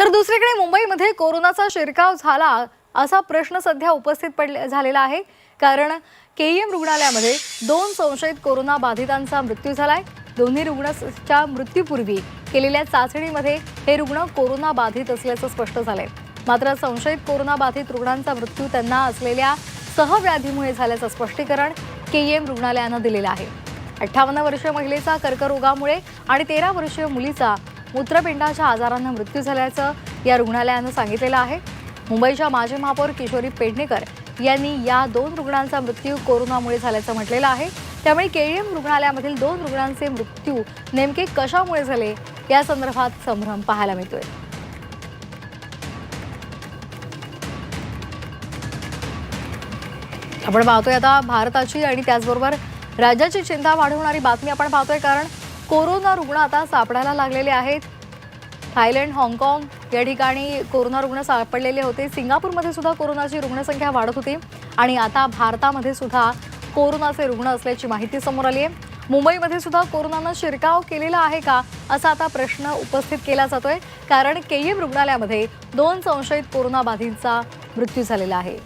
तर दुसरीकडे मुंबईमध्ये कोरोनाचा शिरकाव झाला असा प्रश्न सध्या उपस्थित पडले झालेला आहे. कारण के एम रुग्णालयामध्ये दोन संशयित कोरोना बाधितांचा मृत्यू झालाय. दोन्ही रुग्णाच्या मृत्यूपूर्वी केलेल्या चाचणीमध्ये हे रुग्ण कोरोना बाधित असल्याचं स्पष्ट झालंय. मात्र संशयित कोरोना बाधित रुग्णांचा मृत्यू त्यांना असलेल्या सहव्याधीमुळे झाल्याचं स्पष्टीकरण के एम रुग्णालयानं दिलेलं आहे. अठ्ठावन्न वर्षीय महिलेचा कर्करोगामुळे आणि तेरा वर्षीय मुलीचा मूत्रपिंडाच्या आजारानं मृत्यू झाल्याचं या रुग्णालयानं सांगितलेलं आहे. मुंबईच्या माजी महापौर किशोरी पेडणेकर यांनी या दोन रुग्णांचा मृत्यू कोरोनामुळे झाल्याचं म्हटलेलं आहे. त्यामुळे केईएम रुग्णालयामधील दोन रुग्णांचे मृत्यू नेमके कशामुळे झाले या संदर्भात संभ्रम पाहायला मिळतोय. आपण पाहतोय आता भारताची आणि त्याचबरोबर राज्याची चिंता वाढवणारी बातमी आपण पाहतोय कारण कोरोना रुग्ण आता सापडायला लागलेले आहेत. थायलंड हाँगकाँग या ठिकाणी कोरोना रुग्ण सापडलेले होते. सिंगापूरमध्ये सुद्धा कोरोनाची रुग्णसंख्या वाढत होती. आणि आता भारतामध्ये सुद्धा कोरोनाचे रुग्ण असल्याची माहिती समोर आली आहे. मुंबईमध्ये सुद्धा कोरोनानं शिरकाव केलेला आहे का असा आता प्रश्न उपस्थित केला जातोय. कारण केईएम रुग्णालयामध्ये दोन संशयित कोरोनाबाधितचा मृत्यू झालेला आहे.